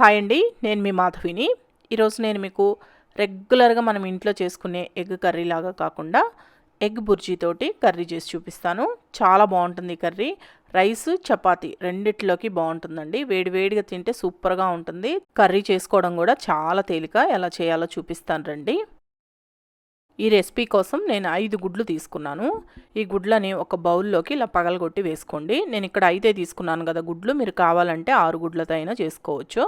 Hi అండి నేను మీ మాధవిని. ఈరోజు నేను మీకు రెగ్యులర్గా మనం ఇంట్లో చేసుకునే ఎగ్ కర్రీ లాగా కాకుండా ఎగ్ బుర్జీతోటి కర్రీ చేసి చూపిస్తాను. చాలా బాగుంటుంది ఈ కర్రీ. రైస్ చపాతి రెండిట్లోకి బాగుంటుందండి. వేడివేడిగా తింటే సూపర్గా ఉంటుంది. కర్రీ చేసుకోవడం కూడా చాలా తేలిక. ఎలా చేయాలో చూపిస్తాను రండి. ఈ రెసిపీ కోసం నేను ఐదు గుడ్లు తీసుకున్నాను. ఈ గుడ్లని ఒక బౌల్లోకి ఇలా పగలగొట్టి వేసుకోండి. నేను ఇక్కడ ఐదే తీసుకున్నాను కదా గుడ్లు. మీరు కావాలంటే ఆరు గుడ్లతో అయినా చేసుకోవచ్చు.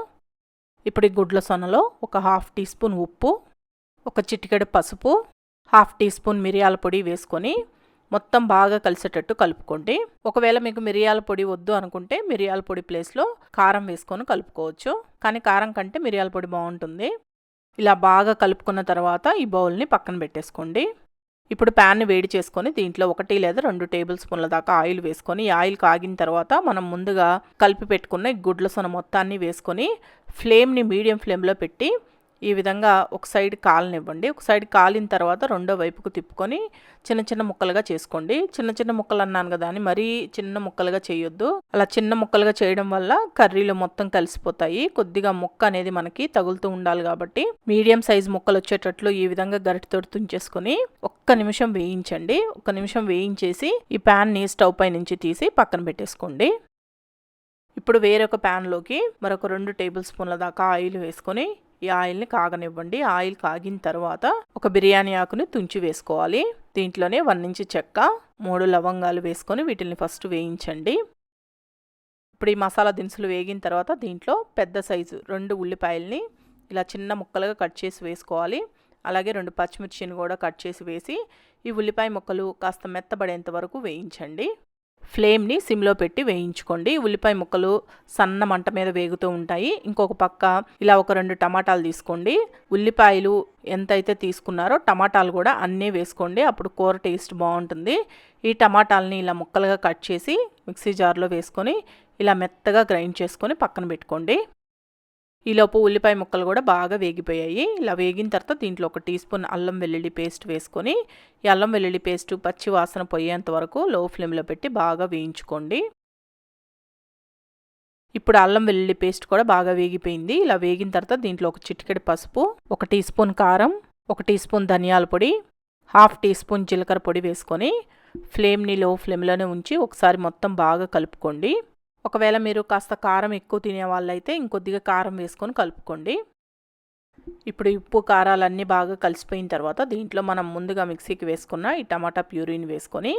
ఇప్పుడు ఈ గుడ్ల సొనలో ఒక హాఫ్ టీ స్పూన్ ఉప్పు ఒక చిటికెడు పసుపు హాఫ్ టీ స్పూన్ మిరియాల పొడి వేసుకొని మొత్తం బాగా కలిసేటట్టు కలుపుకోండి. ఒకవేళ మీకు మిరియాల పొడి వద్దు అనుకుంటే మిరియాల పొడి ప్లేస్లో కారం వేసుకొని కలుపుకోవచ్చు. కానీ కారం కంటే మిరియాల పొడి బాగుంటుంది. ఇలా బాగా కలుపుకున్న తర్వాత ఈ బౌల్ని పక్కన పెట్టేసుకోండి. ఇప్పుడు ప్యాన్ని వేడి చేసుకొని దీంట్లో ఒకటి లేదా రెండు టేబుల్ స్పూన్ల దాకా ఆయిల్ వేసుకొని ఆయిల్ కాగిన తర్వాత మనం ముందుగా కలిపి పెట్టుకున్న గుడ్ల సొన మొత్తాన్ని వేసుకొని ఫ్లేమ్ని మీడియం ఫ్లేమ్లో పెట్టి ఈ విధంగా ఒక సైడ్ కాలనివ్వండి ఒక సైడ్ కాలిన తర్వాత రెండో వైపుకు తిప్పుకొని చిన్న చిన్న ముక్కలుగా చేసుకోండి. చిన్న చిన్న ముక్కలు అన్నాను కదా అని మరీ చిన్న ముక్కలుగా చేయొద్దు. అలా చిన్న ముక్కలుగా చేయడం వల్ల కర్రీలో మొత్తం కలిసిపోతాయి. కొద్దిగా ముక్క అనేది మనకి తగులుతూ ఉండాలి కాబట్టి మీడియం సైజ్ ముక్కలు వచ్చేటట్లు ఈ విధంగా గరిటితో తుంచేసుకొని ఒక్క నిమిషం వేయించండి. ఒక్క నిమిషం వేయించేసి ఈ ప్యాన్ని స్టవ్ పై నుంచి తీసి పక్కన పెట్టేసుకోండి. ఇప్పుడు వేరొక ప్యాన్లోకి మరొక రెండు టేబుల్ స్పూన్ల దాకా ఆయిల్ వేసుకొని ఈ ఆయిల్ని కాగనివ్వండి. ఆయిల్ కాగిన తర్వాత ఒక బిర్యానీ ఆకుని తుంచి వేసుకోవాలి. దీంట్లోనే వన్ ఇంచు చెక్క మూడు లవంగాలు వేసుకొని వీటిని ఫస్ట్ వేయించండి. ఇప్పుడు ఈ మసాలా దినుసులు వేగిన తర్వాత దీంట్లో పెద్ద సైజు రెండు ఉల్లిపాయల్ని ఇలా చిన్న ముక్కలుగా కట్ చేసి వేసుకోవాలి. అలాగే రెండు పచ్చిమిర్చిని కూడా కట్ చేసి వేసి ఈ ఉల్లిపాయ ముక్కలు కాస్త మెత్తబడేంత వరకు వేయించండి. ఫ్లేమ్ని సిమ్లో పెట్టి వేయించుకోండి. ఉల్లిపాయ ముక్కలు సన్న మంట మీద వేగుతూ ఉంటాయి. ఇంకొక పక్క ఇలా ఒక రెండు టమాటాలు తీసుకోండి. ఉల్లిపాయలు ఎంతైతే తీసుకున్నారో టమాటాలు కూడా అన్నీ వేసుకోండి. అప్పుడు కూర టేస్ట్ బాగుంటుంది. ఈ టమాటాలని ఇలా ముక్కలుగా కట్ చేసి మిక్సీ జార్లో వేసుకొని ఇలా మెత్తగా గ్రైండ్ చేసుకొని పక్కన పెట్టుకోండి. ఈలోపు ఉల్లిపాయ ముక్కలు కూడా బాగా వేగిపోయాయి. ఇలా వేగిన తర్వాత దీంట్లో ఒక టీ స్పూన్ అల్లం వెల్లుల్లి పేస్ట్ వేసుకొని ఈ అల్లం వెల్లుల్లి పేస్ట్ పచ్చి వాసన పోయేంత వరకు లో ఫ్లేమ్లో పెట్టి బాగా వేయించుకోండి. ఇప్పుడు అల్లం వెల్లుల్లి పేస్ట్ కూడా బాగా వేగిపోయింది. ఇలా వేగిన తర్వాత దీంట్లో ఒక చిటికెడు పసుపు ఒక టీ స్పూన్ కారం ఒక టీ స్పూన్ ధనియాల పొడి హాఫ్ టీ స్పూన్ జీలకర్ర పొడి వేసుకొని ఫ్లేమ్ని లో ఫ్లేమ్లోనే ఉంచి ఒకసారి మొత్తం బాగా కలుపుకోండి. ఒకవేళ మీరు కాస్త కారం ఎక్కువ తినే వాళ్ళైతే ఇంకొద్దిగా కారం వేసుకొని కలుపుకోండి. ఇప్పుడు ఉప్పు కారాలన్నీ బాగా కలిసిపోయిన తర్వాత దీంట్లో మనం ముందుగా మిక్సీకి వేసుకున్న ఈ టమాటా ప్యూరీని వేసుకొని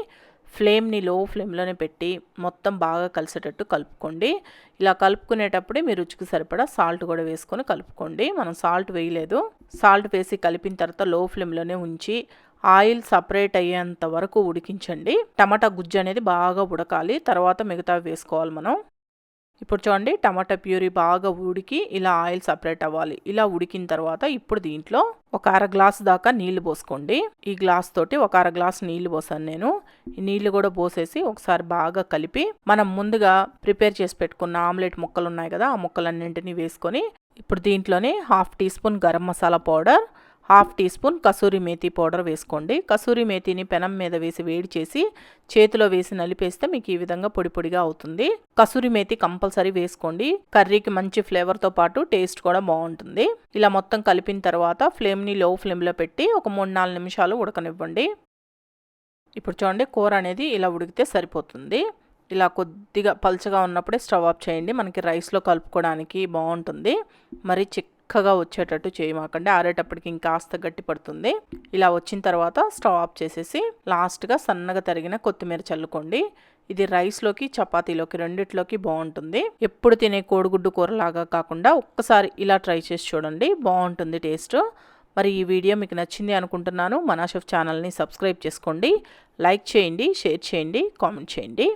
ఫ్లేమ్ని లో ఫ్లేమ్లోనే పెట్టి మొత్తం బాగా కలిసేటట్టు కలుపుకోండి. ఇలా కలుపుకునేటప్పుడే మీ రుచికి సరిపడా సాల్ట్ కూడా వేసుకొని కలుపుకోండి. మనం సాల్ట్ వేయలేదు. సాల్ట్ వేసి కలిపిన తర్వాత లో ఫ్లేమ్లోనే ఉంచి ఆయిల్ సపరేట్ అయ్యేంత వరకు ఉడికించండి. టమాటా గుజ్జు అనేది బాగా ఉడకాలి. తర్వాత మిగతా వేసుకోవాలి మనం. ఇప్పుడు చూడండి టమాటా ప్యూరీ బాగా ఉడికి ఇలా ఆయిల్ సపరేట్ అవ్వాలి. ఇలా ఉడికిన తర్వాత ఇప్పుడు దీంట్లో ఒక అర గ్లాస్ దాకా నీళ్ళు పోసుకోండి. ఈ గ్లాస్ తోటి ఒక అర గ్లాస్ నీళ్ళు పోసాను నేను. ఈ నీళ్ళు కూడా పోసేసి ఒకసారి బాగా కలిపి మనం ముందుగా ప్రిపేర్ చేసి పెట్టుకున్న ఆమ్లెట్ ముక్కలు ఉన్నాయి కదా ఆ ముక్కలన్నింటినీ వేసుకొని ఇప్పుడు దీంట్లోనే half teaspoon garam masala powder half teaspoon kasuri methi powder వేసుకోండి. కసూరి మేతిని పెనం మీద వేసి వేడి చేసి చేతిలో వేసి నలిపేస్తే మీకు ఈ విధంగా పొడి పొడిగా అవుతుంది. కసూరి మేతి కంపల్సరీ వేసుకోండి. కర్రీకి మంచి ఫ్లేవర్తో పాటు టేస్ట్ కూడా బాగుంటుంది. ఇలా మొత్తం కలిపిన తర్వాత ఫ్లేమ్ని లో ఫ్లేమ్లో పెట్టి ఒక మూడు నాలుగు నిమిషాలు ఉడకనివ్వండి. ఇప్పుడు చూడండి కూర అనేది ఇలా ఉడికితే సరిపోతుంది. ఇలా కొద్దిగా పలుచగా ఉన్నప్పుడే స్టవ్ ఆఫ్ చేయండి. మనకి రైస్లో కలుపుకోవడానికి బాగుంటుంది. మరి చిక్ చక్కగా వచ్చేటట్టు చేయమాకండి. ఆరేటప్పటికి ఇంకాస్త గట్టి పడుతుంది. ఇలా వచ్చిన తర్వాత స్టవ్ ఆఫ్ చేసేసి లాస్ట్గా సన్నగా తరిగిన కొత్తిమీర చల్లుకోండి. ఇది రైస్లోకి చపాతీలోకి రెండిట్లోకి బాగుంటుంది. ఎప్పుడు తినే కోడిగుడ్డు కూరలాగా కాకుండా ఒక్కసారి ఇలా ట్రై చేసి చూడండి. బాగుంటుంది టేస్ట్. మరి ఈ వీడియో మీకు నచ్చింది అనుకుంటున్నాను. మనాషఫ్ ఛానల్ని సబ్స్క్రైబ్ చేసుకోండి. లైక్ చేయండి షేర్ చేయండి కామెంట్ చేయండి.